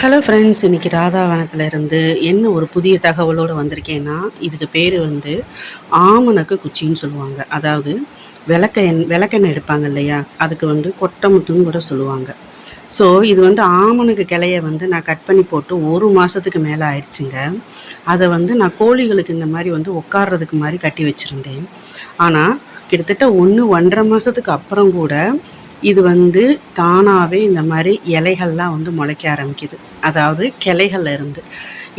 Hello friends இன்றைக்கி ராதாவனத்தில் இருந்து என்ன ஒரு புதிய தகவலோடு வந்திருக்கேன்னா இதுக்கு பேர் வந்து ஆமணக்கு குச்சின்னு சொல்லுவாங்க. அதாவது விளக்க எண் விளக்கெண்ணெய் எடுப்பாங்க இல்லையா? அதுக்கு வந்து கொட்டமுத்துன்னு கூட சொல்லுவாங்க. ஸோ இது வந்து ஆமணக்கு கிளைய வந்து நான் கட் பண்ணி போட்டு ஒரு மாதத்துக்கு மேலே ஆயிடுச்சுங்க. அதை வந்து நான் கோழிகளுக்கு இந்த மாதிரி வந்து உட்கார்றதுக்கு மாதிரி கட்டி வச்சுருந்தேன். ஆனால் கிட்டத்தட்ட ஒன்று ஒன்றரை மாதத்துக்கு அப்புறம் கூட இது வந்து தானாகவே இந்த மாதிரி இலைகள்லாம் வந்து முளைக்க ஆரம்பிக்குது. அதாவது கிளைகள்ல இருந்து.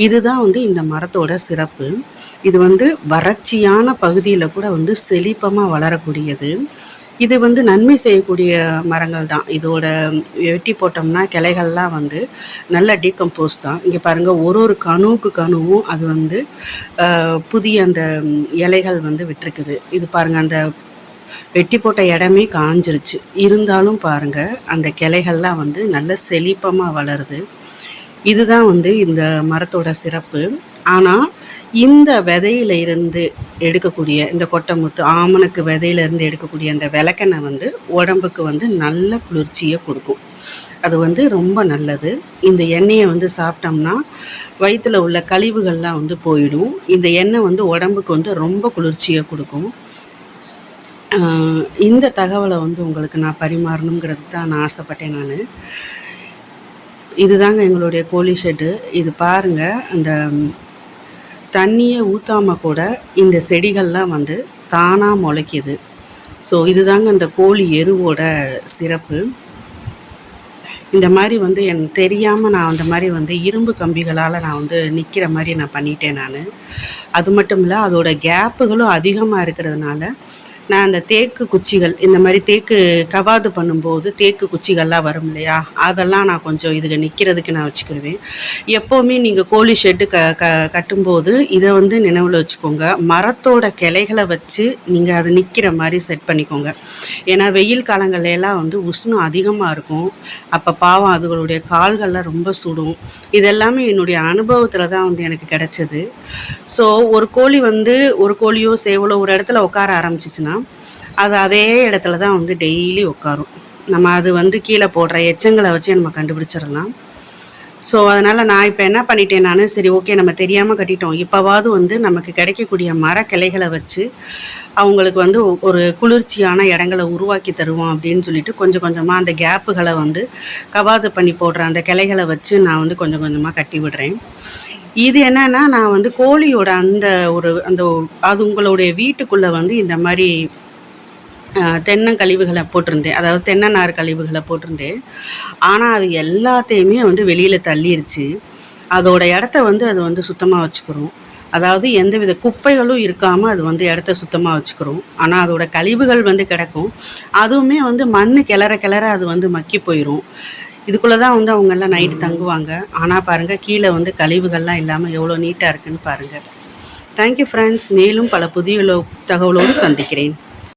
இதுதான் வந்து இந்த மரத்தோட சிறப்பு. இது வந்து வறட்சியான பகுதியில் கூட வந்து செழிப்பமாக வளரக்கூடியது. இது வந்து நன்மை செய்யக்கூடிய மரங்கள் தான் இதோட வெட்டி போட்டோம்னா கிளைகள்லாம் வந்து நல்ல டீகம்போஸ் தான். இங்கே பாருங்கள் ஒரு ஒரு கணுவுக்கு கணுவும் அது வந்து புதிய அந்த இலைகள் வந்து விட்டுருக்குது. இது பாருங்கள் அந்த வெட்டி போட்ட இடமே காஞ்சிருச்சு. இருந்தாலும் பாருங்க அந்த கிளைகள்லாம் வந்து நல்ல செழிப்பமாக வளருது. இதுதான் வந்து இந்த மரத்தோட சிறப்பு. ஆனால் இந்த விதையில இருந்து எடுக்கக்கூடிய இந்த கொட்டைமுத்து ஆமணக்கு விதையில இருந்து எடுக்கக்கூடிய அந்த விளக்கெண்ணெய் வந்து உடம்புக்கு வந்து நல்ல குளிர்ச்சியை கொடுக்கும். அது வந்து ரொம்ப நல்லது. இந்த எண்ணெயை வந்து சாப்பிட்டோம்னா வயிற்றில் உள்ள கழிவுகள்லாம் வந்து போயிடும். இந்த எண்ணெய் வந்து உடம்புக்கு வந்து ரொம்ப குளிர்ச்சியை கொடுக்கும். இந்த தகவலை வந்து உங்களுக்கு நான் பரிமாறணுங்கிறது தான் நான் ஆசைப்பட்டேன் நான். இதுதாங்க எங்களுடைய கோழி ஷெட்டு இது பாருங்க அந்த தண்ணியை ஊற்றாம கூட இந்த செடிகள்லாம் வந்து தானாக முளைக்கிது. ஸோ இதுதாங்க அந்த கோழி எருவோட சிறப்பு. இந்த மாதிரி வந்து என் தெரியாமல் நான் அந்த மாதிரி வந்து இரும்பு கம்பிகளால் நான் வந்து நிற்கிற மாதிரி நான் பண்ணிட்டேன் நான். அது மட்டும் இல்லை அதோட கேப்புகளும் அதிகமாக இருக்கிறதுனால நான் அந்த தேக்கு குச்சிகள் இந்த மாதிரி தேக்கு கவாது பண்ணும்போது தேக்கு குச்சிகள்லாம் வரும் இல்லையா? அதெல்லாம் நான் கொஞ்சம் இதுக்கு நிற்கிறதுக்கு நான் வச்சுக்கிடுவேன் எப்போவுமே நீங்கள் கோழி ஷெட்டு க க கட்டும்போது இதை வந்து நினைவில் வச்சுக்கோங்க. மரத்தோட கிளைகளை வச்சு நீங்கள் அதை நிற்கிற மாதிரி செட் பண்ணிக்கோங்க. ஏன்னா வெயில் காலங்கள்லாம் வந்து உஷ்ணம் அதிகமாக இருக்கும். அப்போ பாவம் அதுகளுடைய கால்கள்லாம் ரொம்ப சுடும். இதெல்லாமே என்னுடைய அனுபவத்தில் தான் வந்து எனக்கு கிடச்சிது. ஸோ ஒரு கோழி வந்து ஒரு கோழியோ சேவலோ ஒரு இடத்துல உட்கார ஆரம்பிச்சிச்சுன்னா அது அதே இடத்துல தான் வந்து டெய்லி உட்காரும் நம்ம அது வந்து கீழே போடுற எச்சங்களை வச்சு நம்ம கண்டுபிடிச்சிடலாம். ஸோ அதனால் நான் இப்போ என்ன பண்ணிட்டேன் நான் சரி ஓகே நம்ம தெரியாமல் கட்டிட்டோம். இப்போவாவது வந்து நமக்கு கிடைக்கக்கூடிய மர கிளைகளை வச்சு அவங்களுக்கு வந்து ஒரு குளிர்ச்சியான இடங்களை உருவாக்கி தருவோம் அப்படின்னு சொல்லிட்டு கொஞ்சம் கொஞ்சமாக அந்த கேப்புகளை வந்து கவாது பண்ணி போடுற அந்த கிளைகளை வச்சு நான் வந்து கொஞ்சம் கொஞ்சமாக கட்டி விடுறேன். இது என்னென்னா நான் வந்து கோழியோட அந்த ஒரு அந்த அது உங்களுடைய வீட்டுக்குள்ளே வந்து இந்த மாதிரி தென்னங்கழிவுகளை போட்டிருந்தேன். அதாவது தென்னை நார் கழிவுகளை போட்டிருந்தேன். ஆனால் அது எல்லாத்தையுமே வந்து வெளியில் தள்ளிருச்சு. அதோட இடத்த வந்து அது வந்து சுத்தமாக வச்சுக்கிறோம். அதாவது எந்தவித குப்பைகளும் இருக்காமல் அது வந்து இடத்த சுத்தமாக வச்சுக்கிறோம். ஆனால் அதோட கழிவுகள் வந்து கிடக்கும். அதுவுமே வந்து மண் கிளற கிளற அது வந்து மக்கி போயிடும் இதுக்குள்ளே தான் வந்து அவங்க எல்லாம் நைட்டு தங்குவாங்க. ஆனால் பாருங்கள் கீழே வந்து கழிவுகள்லாம் இல்லாமல் எவ்வளோ நீட்டாக இருக்குன்னு பாருங்கள் தேங்க்யூ ஃப்ரெண்ட்ஸ் மேலும் பல புதிய தகவலோடு சந்திக்கிறேன்.